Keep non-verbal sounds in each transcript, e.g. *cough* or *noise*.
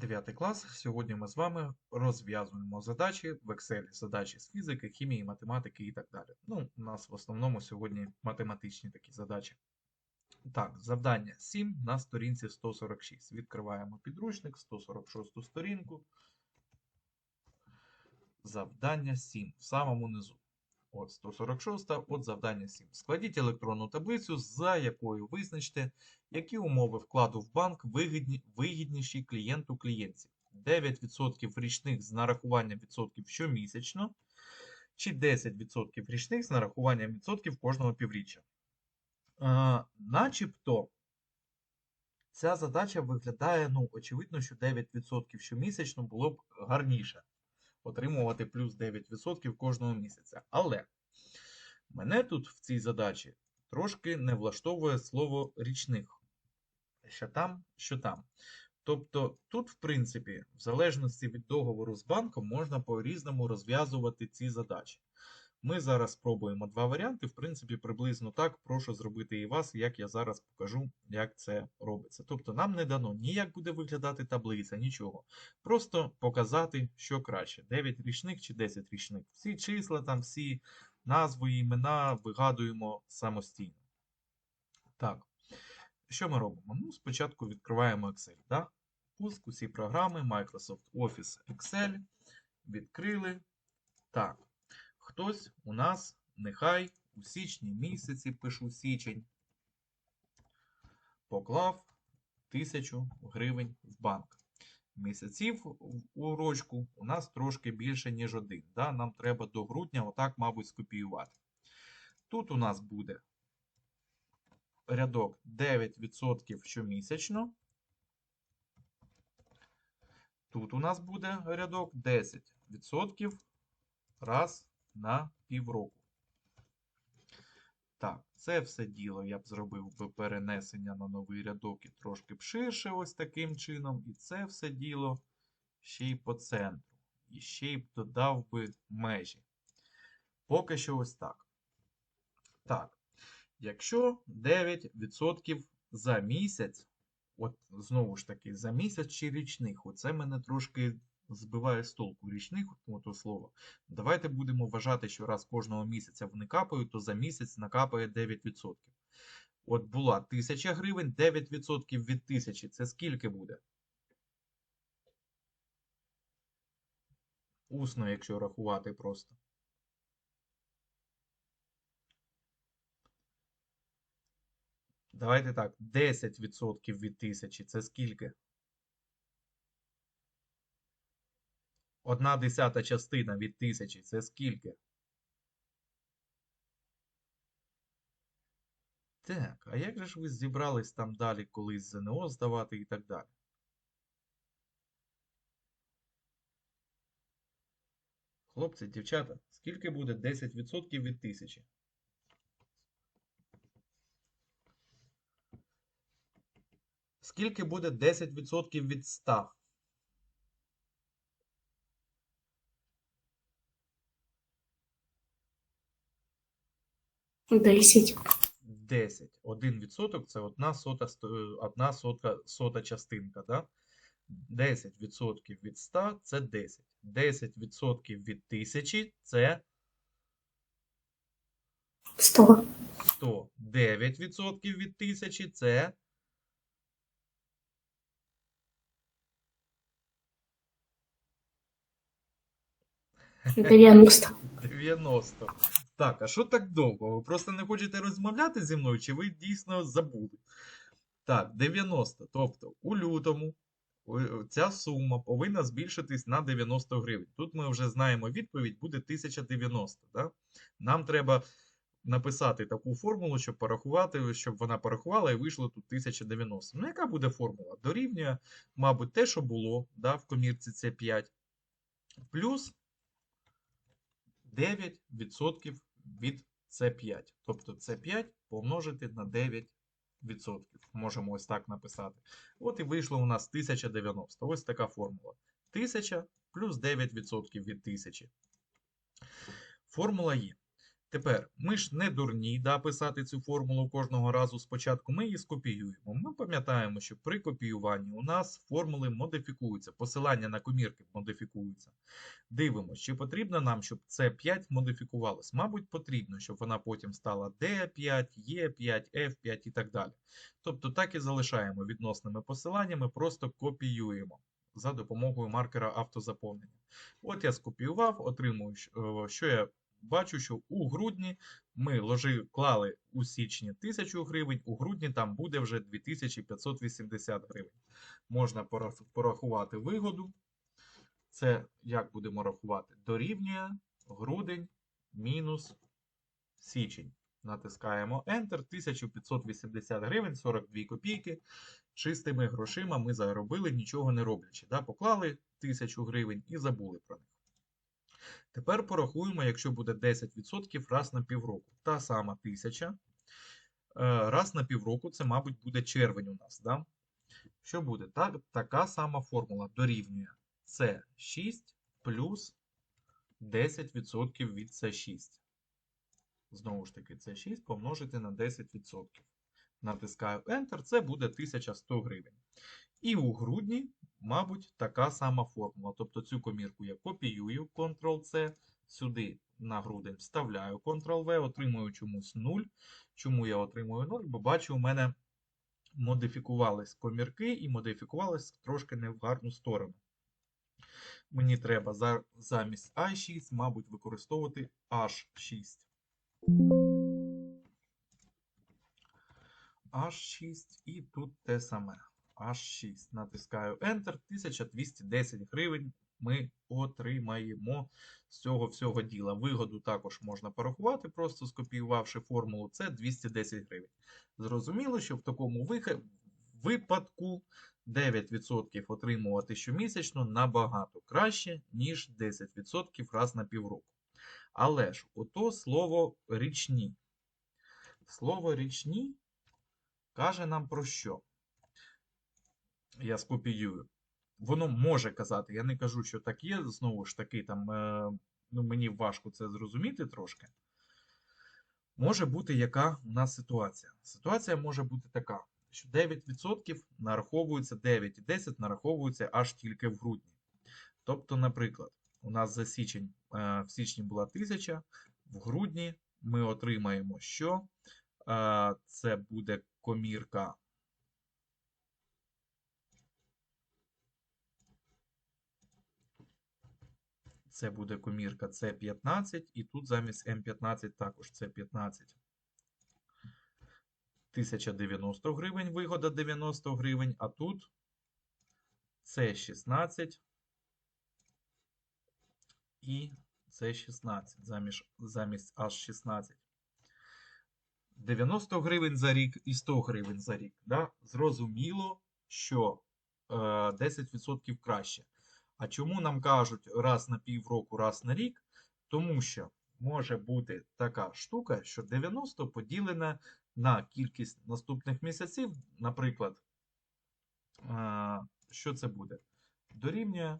9 клас. Сьогодні ми з вами розв'язуємо задачі в Excel, задачі з фізики, хімії, математики і так далі. Ну, у нас в основному сьогодні математичні такі задачі. Так, завдання 7 на сторінці 146. Відкриваємо підручник, 146 сторінку. Завдання 7 в самому низу. От 146, от завдання 7. Складіть електронну таблицю, за якою визначте, які умови вкладу в банк вигідні, вигідніші клієнту клієнтці. 9% річних з нарахуванням відсотків щомісячно, чи 10% річних з нарахуванням відсотків кожного півріччя. Е, начебто, ця задача виглядає, ну, очевидно, що 9% щомісячно було б гарніше отримувати плюс 9% кожного місяця. Але мене тут в цій задачі трошки не влаштовує слово річних. Що там, що там. Тобто тут, в принципі, в залежності від договору з банком, можна по-різному розв'язувати ці задачі. Ми зараз спробуємо два варіанти. В принципі, приблизно так прошу зробити і вас, як я зараз покажу, як це робиться. Тобто нам не дано ні як буде виглядати таблиця, нічого. Просто показати, що краще: 9 річних чи 10 річних. Всі числа, там, всі назви, імена вигадуємо самостійно. Так, що ми робимо? Ну, спочатку відкриваємо Excel. Да? Пуск усі програми, Microsoft Office Excel. Відкрили. Так. Хтось у нас нехай у січні місяці, пишу січень, поклав 1000 гривень в банк. Місяців у рочку у нас трошки більше, ніж один. Да? Нам треба до грудня, отак, мабуть, скопіювати. Тут у нас буде рядок 9% щомісячно. Тут у нас буде рядок 10% раз на півроку. Так, це все діло я б зробив би перенесення на новий рядок і трошки б ширше ось таким чином. І це все діло ще й по центру. І ще й б додав би межі. Поки що ось так. Так, якщо 9% за місяць, от знову ж таки, за місяць чи річних, оце мене трошки збиває з толку річних, ото слово. Давайте будемо вважати, що раз кожного місяця вони капають, то за місяць накапає 9%. От була 1000 гривень, 9% від 1000 це скільки буде? Усно, якщо рахувати просто. Давайте так, 10% від 1000 це скільки? Одна десята частина від тисячі це скільки? Так, а як же ж ви зібрались там далі колись ЗНО здавати і так далі? Хлопці, дівчата, скільки буде 10% від тисячі? Скільки буде 10% від 100? Десять. 10. 1% це одна сота, одна сота, сота частинка. Да? 10% від 100 це 10. 10% від 1000 це Сто. 100. 9% від 1000 це Дев'яносто. 90. Так, а що так довго? Ви просто не хочете розмовляти зі мною, чи ви дійсно забули? Так, 90. Тобто у лютому ця сума повинна збільшитись на 90 гривень. Тут ми вже знаємо відповідь, буде 1090. Да? Нам треба написати таку формулу, щоб порахувати, щоб вона порахувала і вийшло тут 1090. Ну, яка буде формула? Дорівнює, мабуть, те, що було да, в комірці це 5, плюс 9% від С5. Тобто С5 помножити на 9%. Можемо ось так написати. От і вийшло у нас 1090. Ось така формула. 1000 плюс 9% від 1000. Формула є. Тепер, ми ж не дурні да, писати цю формулу кожного разу спочатку, ми її скопіюємо. Ми пам'ятаємо, що при копіюванні у нас формули модифікуються, посилання на комірки модифікуються. Дивимося, чи потрібно нам, щоб C5 модифікувалось. Мабуть, потрібно, щоб вона потім стала D5, E5, F5 і так далі. Тобто так і залишаємо відносними посиланнями, просто копіюємо за допомогою маркера автозаповнення. От я скопіював, отримую, що- е, що я бачу, що у грудні ми ложи, клали у січні 1000 гривень, у грудні там буде вже 2580 гривень. Можна порахувати вигоду. Це як будемо рахувати? Дорівнює грудень мінус січень. Натискаємо Enter. 1580 гривень, 42 копійки. Чистими грошима ми заробили, нічого не роблячи. Да? Поклали 1000 гривень і забули про них. Тепер порахуємо, якщо буде 10% раз на півроку. Та сама 1000. Е, Раз на півроку це, мабуть, буде червень у нас. Да? Що буде? Так, така сама формула дорівнює С6 плюс 10% від С6. Знову ж таки, С6 помножити на 10%. Натискаю Enter, це буде 1100 гривень. І у грудні, мабуть, така сама формула. Тобто цю комірку я копіюю, Ctrl-C, сюди на грудень вставляю Ctrl-V, отримую чомусь 0. Чому я отримую 0? Бо бачу, у мене модифікувались комірки і модифікувались трошки не в гарну сторону. Мені треба за- замість I6, мабуть, використовувати H6. H6 і тут те саме. H6. Натискаю Enter. 1210 гривень ми отримаємо з цього всього діла. Вигоду також можна порахувати, просто скопіювавши формулу. Це 210 гривень. Зрозуміло, що в такому випадку 9% отримувати щомісячно набагато краще, ніж 10% раз на півроку. Але ж ото слово річні. Слово річні каже нам про що? Я скопіюю. Воно може казати, я не кажу, що так є. Знову ж таки, там, е, ну, мені важко це зрозуміти трошки. Може бути яка у нас ситуація. Ситуація може бути така, що 9% нараховується, 9 і 10 нараховуються аж тільки в грудні. Тобто, наприклад, у нас за січень, е, в січні була 1000, в грудні ми отримаємо що? Е, Це буде комірка. Це буде комірка С15, і тут замість М15 також С15. 1090 гривень, вигода 90 гривень, а тут С16 і С16 замість, замість H16. 90 гривень за рік і 100 гривень за рік. Да? Зрозуміло, що е, 10% краще. А чому нам кажуть раз на півроку, раз на рік? Тому що може бути така штука, що 90 поділена на кількість наступних місяців. Наприклад, що це буде? Дорівнює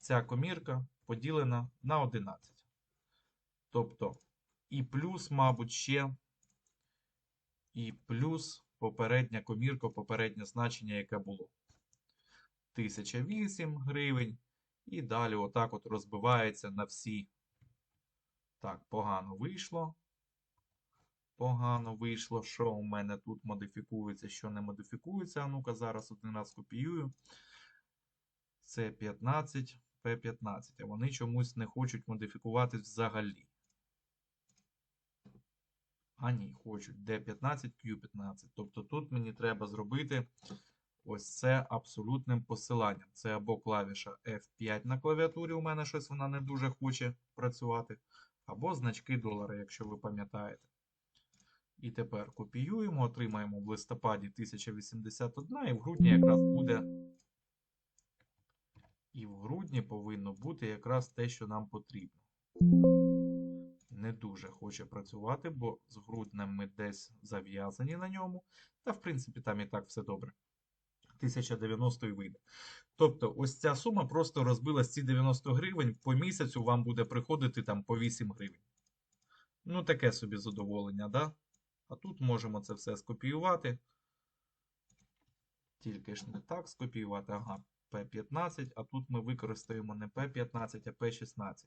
ця комірка поділена на 11. Тобто, і плюс, мабуть, ще, і плюс попередня комірка, попереднє значення, яке було. 1008 гривень. І далі отак от розбивається на всі. Так, погано вийшло. Погано вийшло. Що у мене тут модифікується, що не модифікується. А ну-ка, зараз один раз копіюю. Це 15, P15. А вони чомусь не хочуть модифікувати взагалі. А ні, хочуть D15, Q15. Тобто тут мені треба зробити ось це абсолютним посиланням. Це або клавіша F5 на клавіатурі, у мене щось вона не дуже хоче працювати, або значки долара, якщо ви пам'ятаєте. І тепер копіюємо, отримаємо в листопаді 1081, і в грудні якраз буде. І в грудні повинно бути якраз те, що нам потрібно. Не дуже хоче працювати, бо з груднем ми десь зав'язані на ньому. Та, в принципі, там і так все добре. 1090 і вийде. Тобто, ось ця сума просто розбилась ці 90 гривень. По місяцю вам буде приходити там по 8 гривень. Ну, таке собі задоволення, да? А тут можемо це все скопіювати. Тільки ж не так скопіювати. Ага, P15, а тут ми використаємо не P15, а P16.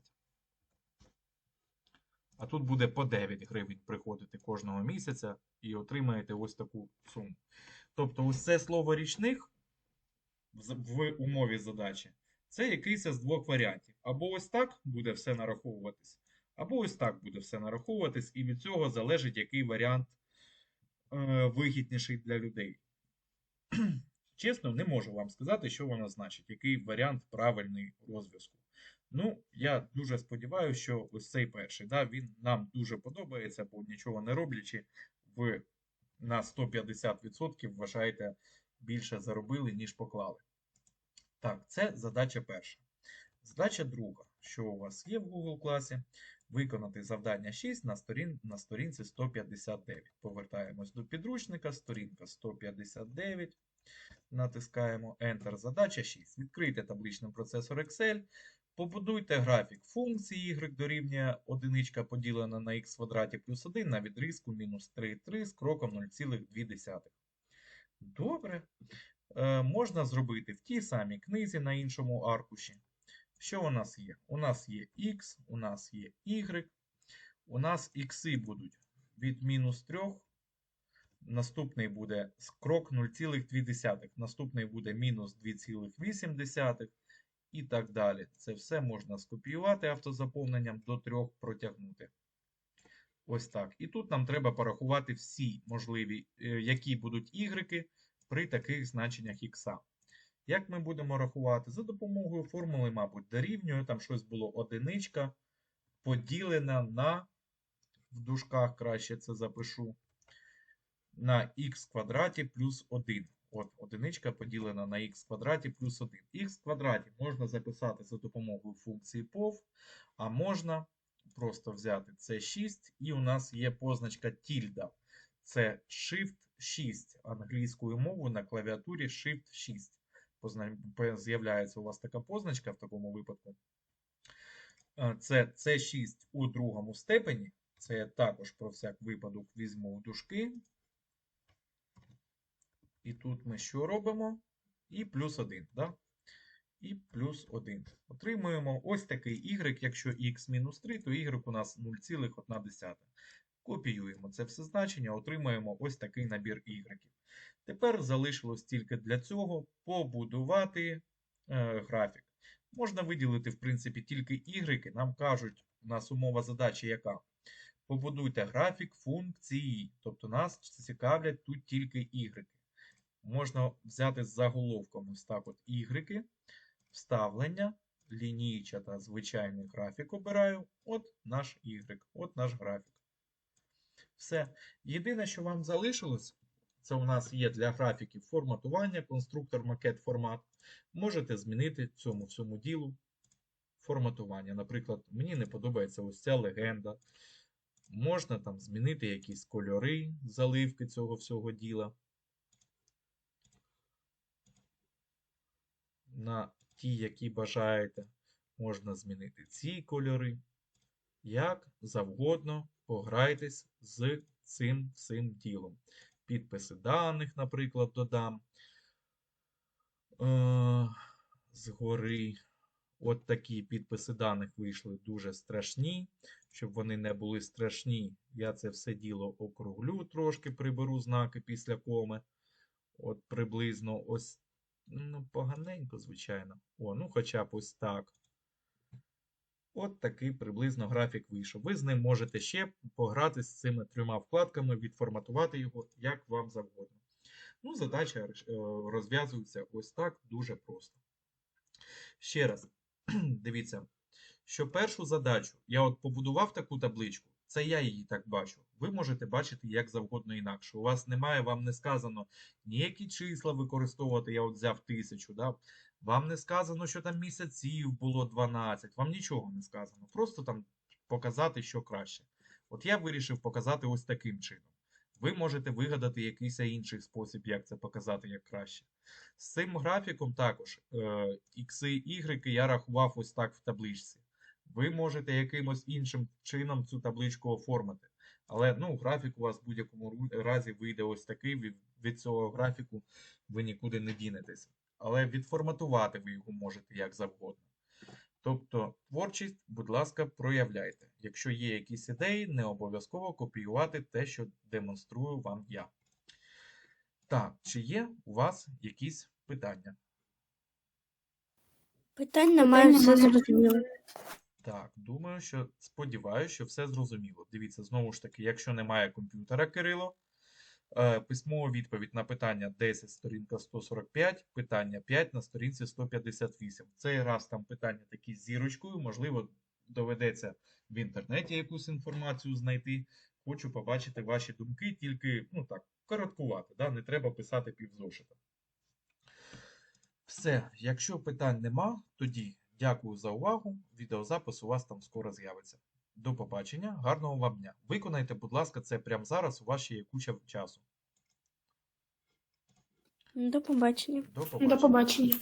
А тут буде по 9 гривень приходити кожного місяця і отримаєте ось таку суму. Тобто, це слово річних в умові задачі це якийсь з двох варіантів. Або ось так буде все нараховуватись, або ось так буде все нараховуватись, і від цього залежить, який варіант е, вигідніший для людей. *clears throat* Чесно, не можу вам сказати, що воно значить, який варіант правильний розв'язку. Ну, я дуже сподіваюся, що ось цей перший, да, він нам дуже подобається, бо нічого не роблячи, ви на 150% вважаєте більше заробили, ніж поклали. Так, це задача перша. Задача друга. Що у вас є в Google класі? Виконати завдання 6 на, сторін, на сторінці 159. Повертаємось до підручника, сторінка 159. Натискаємо Enter. Задача 6. Відкрийте табличний процесор Excel. Побудуйте графік функції y дорівнює 1 поділена на x квадраті плюс 1 на відрізку мінус 3,3 з кроком 0,2. Добре. Е, можна зробити в тій самій книзі на іншому аркуші. Що у нас є? У нас є x, у нас є y. У нас ікси будуть від мінус 3. Наступний буде крок 0,2. Наступний буде мінус 2,8 і так далі. Це все можна скопіювати автозаповненням до 3 протягнути. Ось так. І тут нам треба порахувати всі можливі, е, які будуть ігреки при таких значеннях х. Як ми будемо рахувати? За допомогою формули, мабуть, дорівнює, там щось було одиничка, поділена на, в дужках краще це запишу, на х квадраті плюс 1. От, одиничка поділена на х квадраті плюс 1. х квадраті можна записати за допомогою функції POV, а можна просто взяти це 6, і у нас є позначка тільда. Це Shift 6 англійською мовою на клавіатурі Shift 6. Позна- З'являється у вас така позначка в такому випадку. Е, Це C6 у другому степені. Це я також про всяк випадок візьму у дужки. І тут ми що робимо? І плюс 1. Да? І плюс 1. Отримуємо ось такий y, якщо x мінус 3, то y у нас 0,1. Копіюємо це все значення, отримаємо ось такий набір y. Тепер залишилось тільки для цього побудувати е, графік. Можна виділити, в принципі, тільки y. Нам кажуть, у нас умова задачі яка? Побудуйте графік функції. Тобто нас цікавлять тут тільки y. Можна взяти з заголовком ось так от y, вставлення, лінійча та звичайний графік обираю. От наш y, от наш графік. Все. Єдине, що вам залишилось, це у нас є для графіків форматування, конструктор макет формат. Можете змінити цьому всьому ділу форматування. Наприклад, мені не подобається ось ця легенда. Можна там змінити якісь кольори, заливки цього всього діла. На ті, які бажаєте, можна змінити ці кольори. Як завгодно пограйтесь з цим всім ділом. Підписи даних, наприклад, додам. Е, згори. От такі підписи даних вийшли дуже страшні. Щоб вони не були страшні, я це все діло округлю трошки, приберу знаки після коми. От приблизно ось, ну, поганенько, звичайно. О, ну хоча б ось так. От такий приблизно графік вийшов. Ви з ним можете ще пограти з цими трьома вкладками, відформатувати його як вам завгодно. Ну, задача е, розв'язується ось так дуже просто. Ще раз, *clears throat* дивіться, що першу задачу я от побудував таку табличку, це я її так бачу. Ви можете бачити як завгодно інакше. У вас немає, вам не сказано ніякі числа використовувати, я от взяв тисячу. Да? Вам не сказано, що там місяців було 12, вам нічого не сказано. Просто там показати, що краще. От я вирішив показати ось таким чином. Ви можете вигадати якийсь інший спосіб, як це показати як краще. З цим графіком також е, ікси, ігреки я рахував ось так в табличці. Ви можете якимось іншим чином цю табличку оформити. Але ну, графік у вас в будь-якому разі вийде ось такий. Від, від цього графіку ви нікуди не дінетесь. Але відформатувати ви його можете як завгодно. Тобто, творчість, будь ласка, проявляйте. Якщо є якісь ідеї, не обов'язково копіювати те, що демонструю вам я. Так, чи є у вас якісь питання? Питань немає, все зрозуміло. Так, думаю, що сподіваюся, що все зрозуміло. Дивіться, знову ж таки, якщо немає комп'ютера Кирило, е, письмова відповідь на питання 10, сторінка 145, питання 5 на сторінці 158. Цей раз там питання такі з зірочкою, можливо, доведеться в інтернеті якусь інформацію знайти. Хочу побачити ваші думки, тільки, ну так, короткувати, да? не треба писати півзошита. Все, якщо питань нема, тоді дякую за увагу. Відеозапис у вас там скоро з'явиться. До побачення, гарного вам дня. Виконайте, будь ласка, це прямо зараз, у вас ще є куча часу. До побачення. До побачення. До побачення.